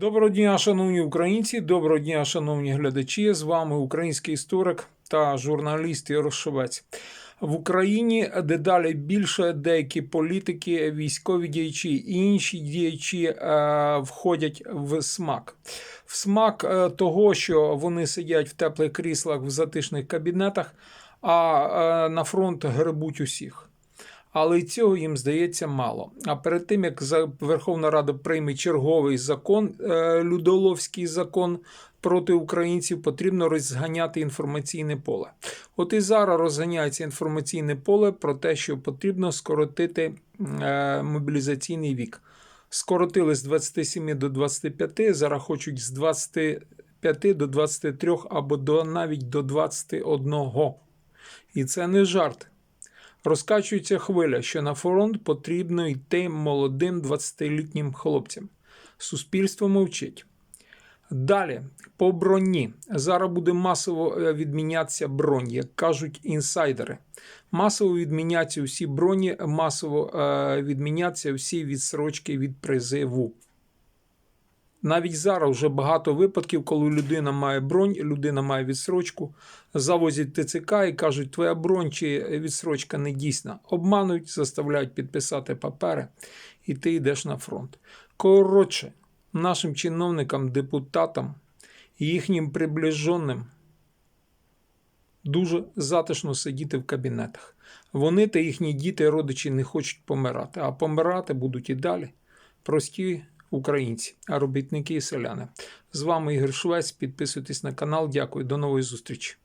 Доброго дня, шановні українці, доброго дня, шановні глядачі. З вами український історик та журналіст Ігор Шевець. В Україні дедалі більше деякі політики, військові діячі і інші діячі е, входять в смак. В смак е, того, що вони сидять в теплих кріслах в затишних кабінетах, а е, на фронт гребуть усіх. Але й цього їм здається мало. А перед тим як Верховна Рада прийме черговий закон, е, Людоловський закон проти українців, потрібно розганяти інформаційне поле. От і зараз розганяється інформаційне поле про те, що потрібно скоротити е, мобілізаційний вік. Скоротили з 27 до 25, зараз хочуть з 25 до 23 або до навіть до 21. І це не жарт. Розкачується хвиля, що на фронт потрібно йти молодим 20-літнім хлопцям. Суспільство мовчить. Далі, по броні. Зараз буде масово е, відмінятися бронь, як кажуть інсайдери. Масово відміняться всі броні, масово е, відміняться всі відсрочки від призиву. Навіть зараз вже багато випадків, коли людина має бронь, людина має відсрочку, завозять ТЦК і кажуть, твоя бронь чи відсрочка не дійсна. Обманують, заставляють підписати папери, і ти йдеш на фронт. Коротше, нашим чиновникам, депутатам і їхнім приближеним дуже затишно сидіти в кабінетах. Вони та їхні діти, родичі не хочуть помирати, а помирати будуть і далі. Прості українці, а робітники і селяни. З вами Ігор Швець. Підписуйтесь на канал. Дякую. До нової зустрічі.